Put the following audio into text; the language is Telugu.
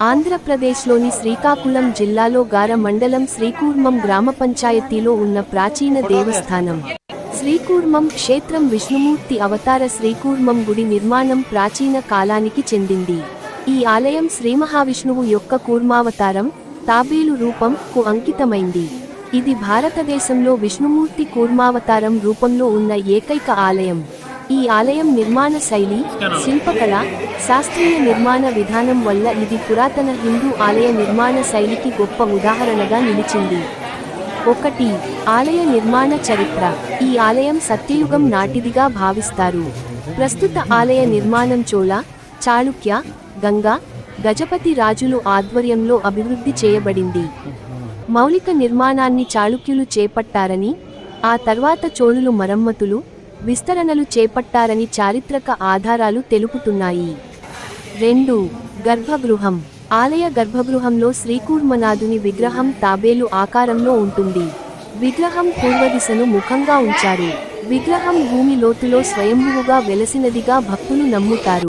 ఆంధ్రప్రదేశ్లోని శ్రీకాకుళం జిల్లాలో గార మండలం శ్రీకూర్మం గ్రామ పంచాయతీలో ఉన్న ప్రాచీన దేవస్థానం. శ్రీకూర్మం క్షేత్రం విష్ణుమూర్తి అవతార శ్రీకూర్మం గుడి నిర్మాణం ప్రాచీన కాలానికి చెందింది. ఈ ఆలయం శ్రీ మహావిష్ణువు యొక్క కూర్మావతారం తాబేలు రూపం కు అంకితమైంది. ఇది భారతదేశంలో విష్ణుమూర్తి కూర్మావతారం రూపంలో ఉన్న ఏకైక ఆలయం. ఈ ఆలయం నిర్మాణ శైలి శిల్పకళ శాస్త్రీయ నిర్మాణ విధానం వల్ల ఇది పురాతన హిందూ ఆలయ నిర్మాణ శైలికి గొప్ప ఉదాహరణగా నిలిచింది. ఒకటి ఆలయ నిర్మాణ చరిత్ర. ఈ ఆలయం సత్యయుగం నాటిదిగా భావిస్తారు. ప్రస్తుత ఆలయ నిర్మాణం చోళ చాళుక్య గంగా గజపతి రాజులు ఆధ్వర్యంలో అభివృద్ధి చేయబడింది. మౌలిక నిర్మాణాన్ని చాళుక్యులు చేపట్టారని ఆ తర్వాత చోళులు మరమ్మతులు విస్తరణలు చేపట్టారని చారిత్రక ఆధారాలు తెలుపుతున్నాయి. రెండు. గర్భగృహం. ఆలయ గర్భగృహంలో శ్రీకూర్మనాథుని విగ్రహం తాబేలు ఆకారంలో ఉంటుంది. విగ్రహం పూర్వదిశను ముఖంగా ఉంచారు. విగ్రహం భూమి లోతులో స్వయంభువుగా వెలసినదిగా భక్తులు నమ్ముతారు.